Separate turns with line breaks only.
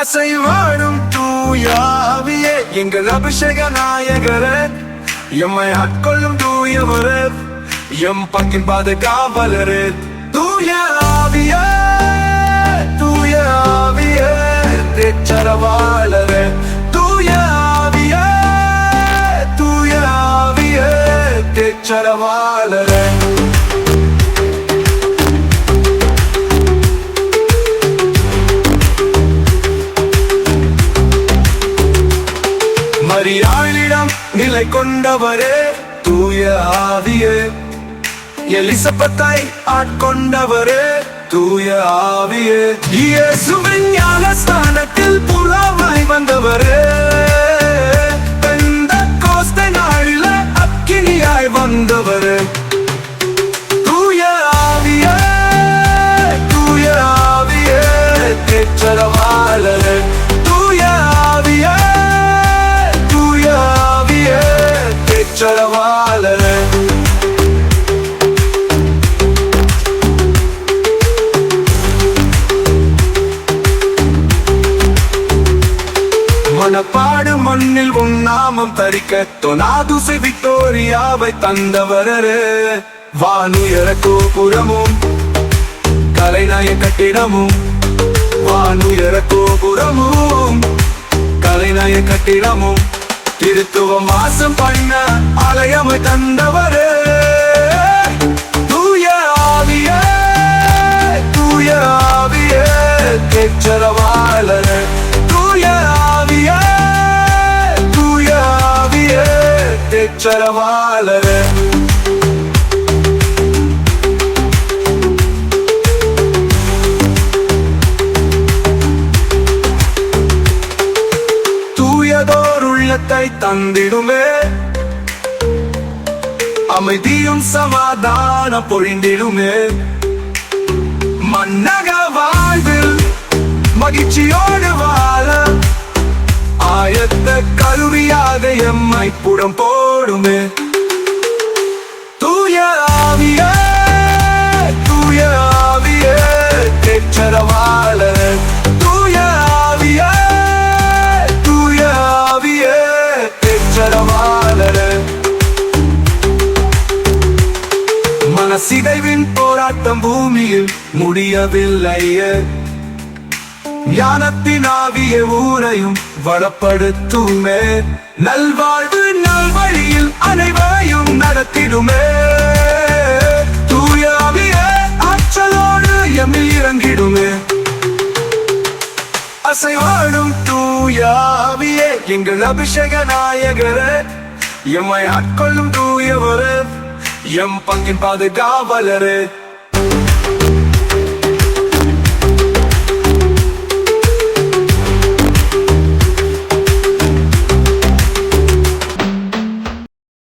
அசைவாடும் தூயாவியே எங்கள் அபிஷேக நாயகர. எம்மை ஆட்கொள்ளும் தூயவரே எம் பங்கின் பாதுகாவலரே. தூய ஆவியே தூய ஆவியே தேச்சரவாளரே தூய ஆவியே நிலை கொண்டவரே தூய ஆவியே. எலிசபத்தை ஆட்கொண்டவரே தூய ஆவியே. இயேசுவின் ஞானஸ்தானத்தில் புலாவாய் வந்தவரே. தேற்றரவாளரே மனப்பாடு மண்ணில் உன் நாமம் தரிக்க தொனாதுசை விக்டோரியாவை தந்தவரரு. வானுயர கோபுரமும் கலைநாய கட்டிடமும். வானுயர கோபுரமும் கலைநாய கட்டிடமும். திருத்துவ மாசம் பண்ண ஆலயமை தந்தவர். தூய ஆவிய தூய ஆவிய தேச்சரவாளரே தூய ஆவிய தூய ஆவிய தேச்சரவாளரே தூயதோர் தந்திடுமே. அமைதியும் சமாதான பொழிந்திடுமே. மன்னக வாழ்வில் மகிழ்ச்சியோடு வாழ. ஆயத்த கருவியாக எம்மை புடம் போடுமே. சிதைவின் போராட்டம் பூமியில் முடியவில்லை ஞானத்தின் ஆவிய ஊரையும் வளப்படுத்துமே. நல்வாழ்வு நல்வழியில் அனைவரையும் நடத்திடுமே. தூயாவிய ஆற்றலோடு எம்மில் இறங்கிடுமே. அசைவாடும் தூயாவியே எங்கள் அபிஷேக நாயகரே. எம்மை ஆட்கொள்ளும் தூயவரே. எம் பங்கின் பாதுகாவலரு